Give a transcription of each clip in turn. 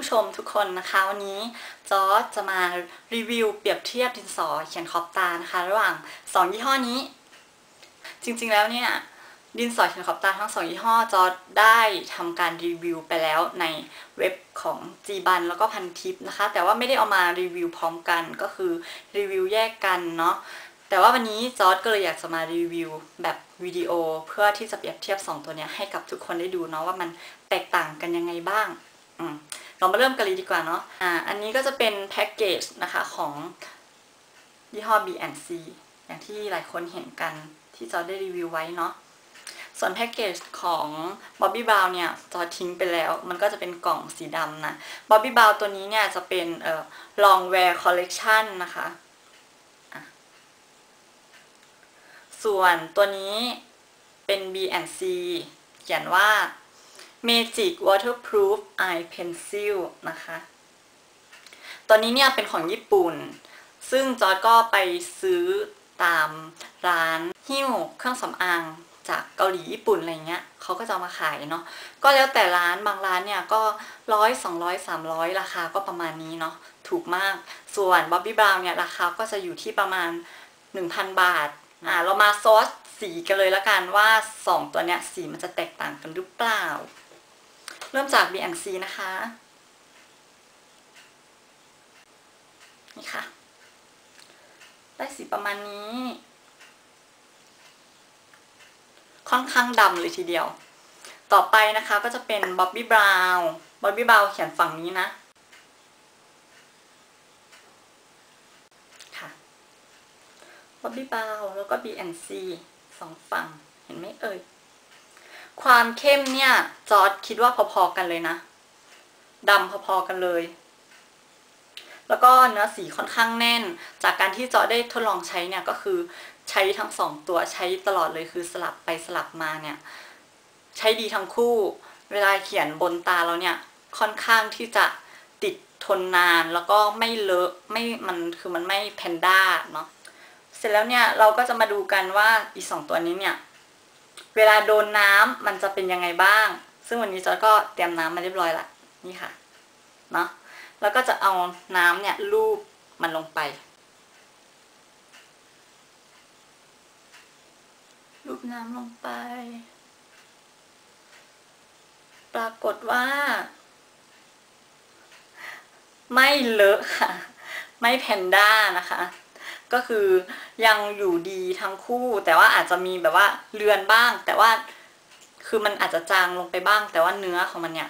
ผู้ชมทุกคนนะคะ วันนี้จอร์จะมารีวิวเปรียบเทียบดินสอเขียนขอบตานะคะ ระหว่าง 2 ยี่ห้อนี้ จริงๆแล้วเนี่ยดินสอเขียนขอบตาทั้ง 2 ยี่ห้อจอร์ได้ทำการรีวิวไปแล้วในเว็บของจีบันแล้วก็พันทิปนะคะ แต่ว่าไม่ได้เอามารีวิวพร้อมกันก็คือรีวิวแยกกันเนาะแต่ว่าวันนี้จอร์จก็เลยอยากจะมารีวิวแบบวิดีโอเพื่อที่จะเปรียบเทียบ 2 ตัวเนี้ยให้กับทุกคนได้ดูเนาะว่ามันแตกต่างกันยังไงบ้างอืม เรามาเริ่มกันเลยดีกว่าเนาะอ่าอันนี้ก็จะเป็นแพ็กเกจนะคะของยี่ห้อ B&C อย่างที่หลายคนเห็นกันที่จอได้รีวิวไว้เนาะส่วนแพ็กเกจของ Bobby Brown เนี่ยจอทิ้งไปแล้ว มันก็จะเป็นกล่องสีดำนะ Bobby Brown ตัวนี้เนี่ยจะเป็นเอ่อ long wear collection นะคะะส่วนตัวนี้เป็น B&C เขียนว่า Magic Waterproof Eye Pencil นะคะตัวนี้เนี่ยเป็นของญี่ปุ่น ซึ่งจอร์ดก็ไปซื้อตามร้านหิ้วเครื่องสำอางจากเกาหลีญี่ปุ่นอะไรเงี้ยเขาก็จะมาขายเนาะก็แล้วแต่ร้านบางร้านเนี่ยก็ร้อยสองร้อยสามร้อยราคาก็ประมาณนี้เนาะถูกมากส่วนบ๊อบบี้บราวน์เนี่ยราคาก็จะอยู่ที่ประมาณ 1,000 บาทอ่าเรามาซอสสีกันเลยละกันว่า 2 ตัวเนี้ยสีมันจะแตกต่างกันหรือเปล่า เริ่มจาก B&C นะคะ นี่ค่ะ ได้สีประมาณนี้ ค่อนข้างดำเลยทีเดียว ต่อไปนะคะก็จะเป็นบ๊อบบี้บราวน์บ๊อบบี้บราวน์เขียนฝั่งนี้นะค่ะบ๊อบบี้บราวน์แล้วก็ B&C สองฝั่ง เห็นไหมเอ่ย ความเข้มเนี่ย จอร์ดคิดว่าพอๆกันเลยนะดำพอๆกันเลย แล้วก็เนื้อสีค่อนข้างแน่น จากการที่จอร์ดได้ทดลองใช้เนี่ยก็คือใช้ทั้งสองตัวใช้ตลอดเลยคือสลับไปสลับมาเนี่ย ใช้ดีทั้งคู่ เวลาเขียนบนตาเราเนี่ยค่อนข้างที่จะติดทนนานแล้วก็ไม่เลอะไม่มันคือมันไม่แพนด้าเนาะเสร็จแล้วเนี่ยเราก็จะมาดูกันว่าอีสองตัวนี้เนี่ย เวลาโดนน้ำมันจะเป็นยังไงบ้าง ซึ่งวันนี้จอยก็เตรียมน้ำมาเรียบร้อยละนี่ค่ะเนาะแล้วก็จะเอาน้ำเนี่ยลูบมันลงไปลูบน้ำลงไป ปรากฏว่า ไม่เลอะค่ะ ไม่แพนด้านะคะ ก็คือยังอยู่ดีทั้งคู่ แต่ว่าอาจจะมีแบบว่าเลือนบ้าง แต่ว่าคือมันอาจจะจางลงไปบ้าง แต่ว่าเนื้อของมันเนี่ย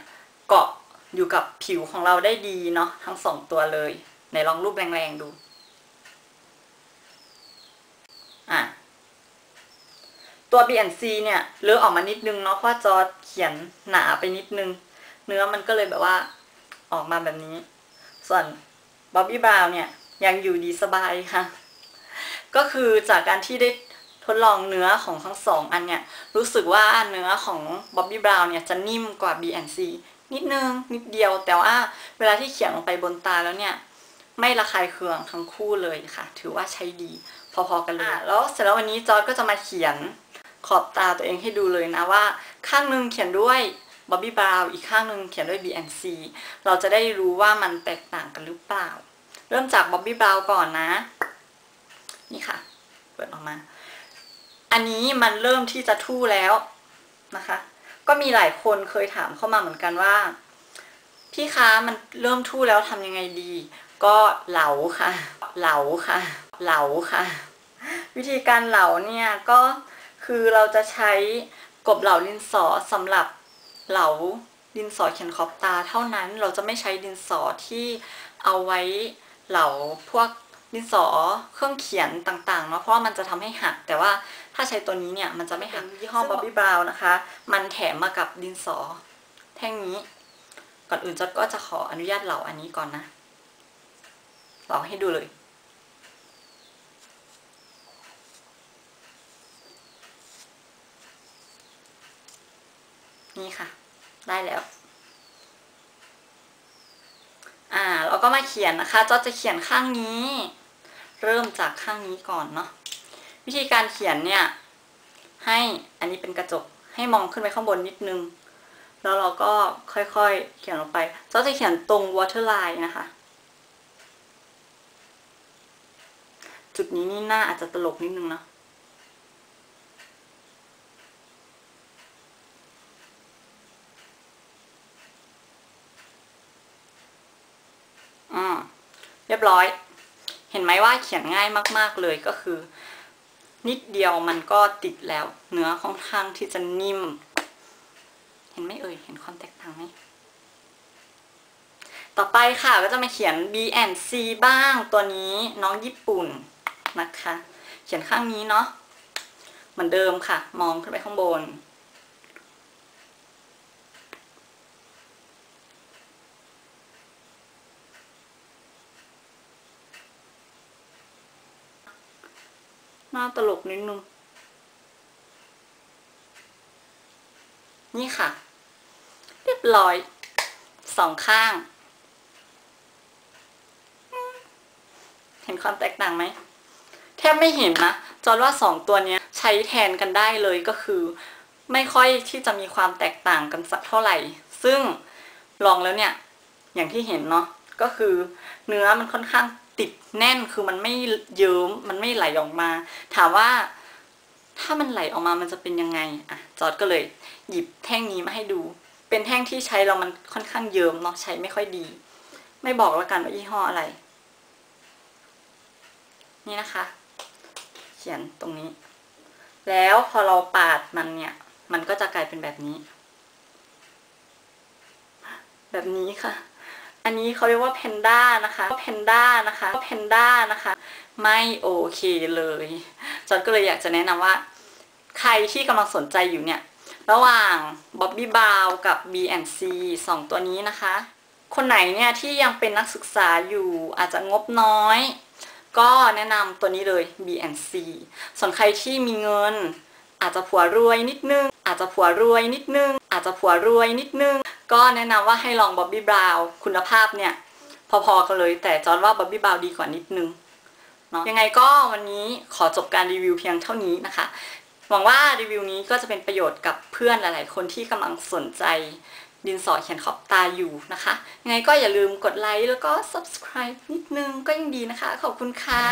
เกาะอยู่กับผิวของเราได้ดีเนาะทั้งสองตัวเลยไหนลองรูปแรงๆดูอะตัว BNC เนี่ยเลอะออกมานิดนึงเนาะเพราะจอเขียนหนาไปนิดนึง เนื้อมันก็เลยแบบว่าออกมาแบบนี้ ส่วน Bobby Brown เนี่ยยังอยู่ดีสบายค่ะ ก็คือจากการที่ได้ทดลองเนื้อของทั้งสองอันเนี่ยรู้สึกว่าเนื้อของ Bobby Brown เนี่ยจะนิ่มกว่า B&C นิดนึงนิดเดียวแต่ว่าเวลาที่เขียนลงไปบนตาแล้วเนี่ยไม่ระคายเคืองทั้งคู่เลยค่ะ ถือว่าใช้ดีพอๆกันเลยแล้วเสร็จแล้ววันนี้จอร์ดก็จะมาเขียนขอบตาตัวเองให้ดูเลยนะว่า ข้างนึงเขียนด้วยบ๊อบบี้บราวอีกข้างหนึงเขียนด้วย B&C เราจะได้รู้ว่ามันแตกต่างกันหรือเปล่า เริ่มจากบ๊อบบี้บราวก่อนนะ นี่ค่ะ เปิดออกมา อันนี้มันเริ่มที่จะทู่แล้วนะคะ ก็มีหลายคนเคยถามเข้ามาเหมือนกันว่า พี่คะมันเริ่มทู่แล้วทำยังไงดี ก็เหลาค่ะ เหลาค่ะ เหลาค่ะ วิธีการเหลาเนี่ยก็คือเราจะใช้กบเหลาดินสอสำหรับเหลาดินสอเขียนขอบตาเท่านั้นเราจะไม่ใช้ดินสอที่เอาไว้เหลาพวก ดินสอเครื่องเขียนต่างๆเนาะเพราะว่ามันจะทำให้หัก แต่ว่าถ้าใช้ตัวนี้เนี่ยมันจะไม่หักยี่ห้อ Bobby Brown นะคะ มันแถมมากับดินสอ แท่งนี้ ก่อนอื่นจดก็จะขออนุญาตเหลาอันนี้ก่อนนะเหลาให้ดูเลยนี่ค่ะ ได้แล้ว อ่าเราก็มาเขียนนะคะจอจะเขียนข้างนี้ เริ่มจากข้างนี้ก่อนเนาะวิธีการเขียนเนี่ยให้อันนี้เป็นกระจกให้มองขึ้นไปข้างบนนิดนึง แล้วเราก็ค่อยๆเขียนลงไปเราจะเขียนตรง waterline นะคะ จุดนี้นี่หน้าอาจจะตลกนิดนึงเนาะอืมเรียบร้อย เห็นไหมว่าเขียนง่ายมากๆเลยก็คือ นิดเดียวมันก็ติดแล้ว เนื้อค่อนข้างที่จะนิ่ม เห็นไหมเอ่ยเห็นความแตกต่างไหมต่อไปค่ะก็จะมาเขียน B and C บ้างตัวนี้น้องญี่ปุ่นนะคะ เขียนข้างนี้เนาะเหมือนเดิมค่ะ มองขึ้นไปข้างบน หน้าตลกนิดนึง นี่ค่ะ เรียบร้อยสองข้าง เห็นความแตกต่างไหม แทบไม่เห็นนะ จอร์ว่าสองตัวนี้ใช้แทนกันได้เลยก็คือ ไม่ค่อยที่จะมีความแตกต่างกันสักเท่าไหร่ ซึ่งลองแล้วเนี่ย อย่างที่เห็นเนาะก็คือเนื้อมันค่อนข้าง ติดแน่นคือมันไม่เยิ้มมันไม่ไหลออกมา ถามว่าถ้ามันไหลออกมามันจะเป็นยังไงอะจอร์ดก็เลย หยิบแท่งนี้มาให้ดู เป็นแท่งที่ใช้แล้วมันค่อนข้างเยิ้มเนาะใช้ไม่ค่อยดี ไม่บอกแล้วกันว่ายี่ห้ออะไร นี่นะคะ เขียนตรงนี้ แล้วพอเราปาดมันเนี่ย มันก็จะกลายเป็นแบบนี้ แบบนี้ค่ะ อันนี้เขาเรียกว่าเพนด้านะคะเพนด้านะคะเพนด้านะคะ ไม่โอเคเลยจอนก็เลยอยากจะแนะนำว่า ใครที่กำลังสนใจอยู่เนี่ย ระหว่าง Bobby Brown กับ B&C สองตัวนี้นะคะ คนไหนเนี่ยที่ยังเป็นนักศึกษาอยู่อาจจะงบน้อย ก็แนะนำตัวนี้เลย B&C ส่วนใครที่มีเงิน อาจจะผัวรวยนิดนึง อาจจะผัวรวยนิดนึง อาจจะผัวรวยนิดนึง ก็แนะนำว่าให้ลอง Bobby Brown คุณภาพเนี่ย พอๆกันเลย แต่จอนว่า Bobby Brown ดีกว่านิดนึงเนาะยังไงก็วันนี้ขอจบการรีวิวเพียงเท่านี้นะคะ หวังว่ารีวิวนี้ก็จะเป็นประโยชน์กับเพื่อนหลาย ๆ คนที่กำลังสนใจดินสอเขียนขอบตาอยู่นะคะ ยังไงก็อย่าลืมกดไลค์แล้วก็ subscribe นิดนึงก็ยังดีนะคะ ขอบคุณค่ะ